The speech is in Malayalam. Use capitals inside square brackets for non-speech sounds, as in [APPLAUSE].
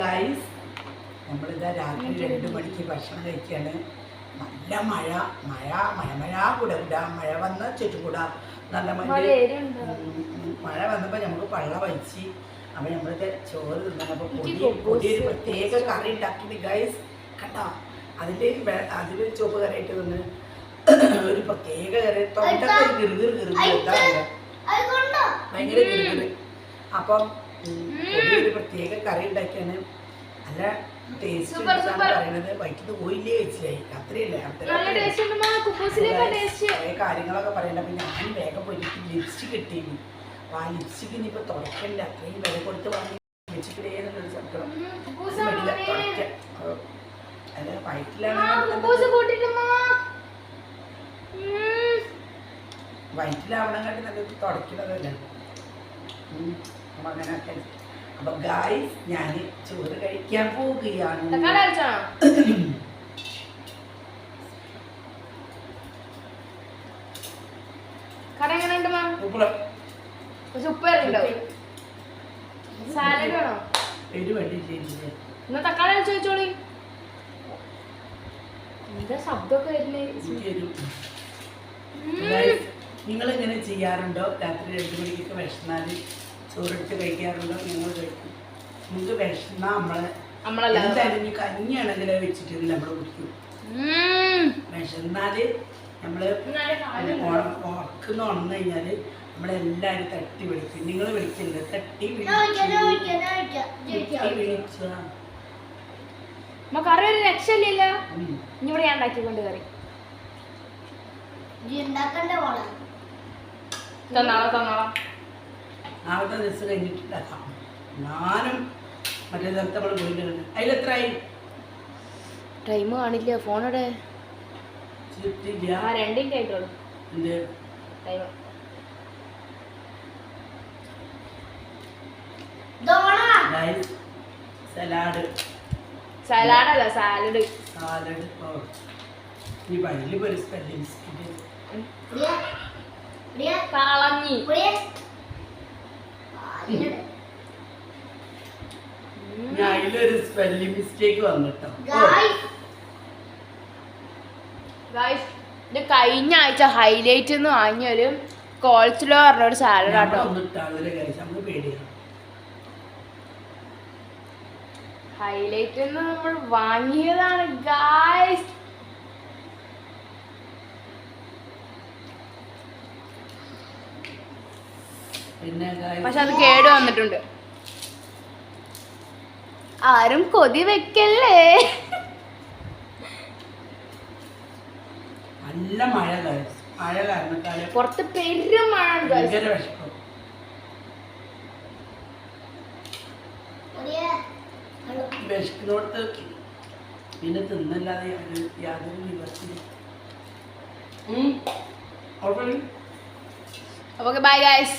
ഗൈസ് നമ്മളിതാ രാത്രി രണ്ട് മണിക്ക് ഭക്ഷണം കഴിക്കുകയാണ് നല്ല മഴ മഴ മഴ മഴ കൂടെ കൂടാ മഴ വന്ന ചുറ്റുകൂട. നല്ല മഴ. മഴ വന്നപ്പോൾ നമുക്ക് പള്ള വഹിച്ച് അപ്പം നമ്മളിത് ചോറ് തിന്നപ്പോൾ പൊടി പൊടി ഒരു പ്രത്യേക കറി ഉണ്ടാക്കിയിട്ട് ഗൈസ് കണ്ടോ? അതിന്റെ അതിൽ ചുവപ്പ് കറിയായിട്ട് തിന്ന് [COUGHS] ഒരു പ്രത്യേക കറി. തൊണ്ടൊക്കെ ഒരു ഗിറുകിറ് ഗിറുകിറ് എന്താ ഭയങ്കര ഗിറുകിറ് അപ്പം ഒരു പ്രത്യേക കറി ഉണ്ടാക്കിയാണ്. നല്ല ടേസ്റ്റ് പറയണത് വൈകിട്ട് പോയില്ലേ വെച്ചില്ലായി അത്രയല്ലേ? കുറേ കാര്യങ്ങളൊക്കെ പറയണ്ട. അപ്പൊ ഞാൻ വേഗം പോയിട്ട് ലിപ്സ്റ്റിക് കിട്ടിയിരുന്നു അപ്പൊ ആ ലിപ്സ്റ്റിക് ഇനിയിപ്പോ തുടക്കണ്ട? അത്രയും വില കൊടുത്ത് വാങ്ങി എന്നുള്ളൊരു അല്ല വയറ്റിലാണ് കൂട്ടിട്ടുമ്മ വയറ്റിലാവണം നല്ലത് തുടയ്ക്കണതല്ലേ ഉം. അപ്പൊ. ഗായ്സ് ഞാൻ ചോറ് കഴിക്കാൻ പോവുകയാണ്. സാലഡ് വേണോ? തക്കാളി വെച്ചോളി. എന്താ ശബ്ദമൊക്കെ നിങ്ങൾ ഇങ്ങനെ ചെയ്യാറുണ്ടോ? രാത്രി രണ്ടു മണിക്കൊക്കെ വിഷന്നാൽ ചോറെടുത്ത് കഴിക്കാറുണ്ടോ. ഞങ്ങൾ കഴിക്കും. നിങ്ങൾക്ക് വിഷമ. നമ്മളെ നമ്മളല്ല എന്തായാലും ഇനി കഞ്ഞിയാണെങ്കിലോ വെച്ചിട്ട് നമ്മൾ കുടിക്കും. വിഷന്നാൽ നമ്മൾ ഉറക്കുന്ന ഉണർന്നു കഴിഞ്ഞാൽ നമ്മളെല്ലാരും തട്ടി വിളിക്കും. നിങ്ങൾ വിളിക്കില്ല? തട്ടി കറി ഒരു. ഇനി ഇവിടെ ഞാൻ ഉണ്ടാക്കിക്കൊണ്ട് കറി തന്നാളാ തന്നാളാ? നാളത്തെ ദിവസം കഴിഞ്ഞിട്ടുണ്ടാക്കാം ഞാനും മറ്റേ നേരത്തെ നമ്മൾ പോയിട്ടുണ്ട്. അതിലെത്രയായി ടൈം കാണില്ല. ഫോണോടെ രണ്ടിന്റെ ആയിട്ടുള്ളൂ ടൈം സലാഡ് സലാഡ് അല്ല സാലഡ് സാലഡ് ഈ വഴിയിൽ ഒരു സ്പെല്ലിംഗ് കളഞ്ഞി. ഞാൻ അതിലൊരു സ്പെല്ലിംഗ് മിസ്റ്റേക്ക് വന്നിട്ടോ. ഇത് കഴിഞ്ഞ ആഴ്ച ഹൈലൈറ്റ് എന്ന് വാങ്ങിയൊരു കോൾസിലോ പറഞ്ഞ ഒരു സാലഡ് ആട്ടോ. ഹൈലൈറ്റ് നമ്മൾ വാങ്ങിയതാണ് ഗായ്സ് പക്ഷെ അത് കേട് വന്നിട്ടുണ്ട്. ആരും കൊതി വെക്കല്ലേ? നല്ല മഴ പുറത്ത് പെരും മഴ പിന്നെ തിന്നല്ലാതെ യാതൊരു ബൈ ഗായ്സ്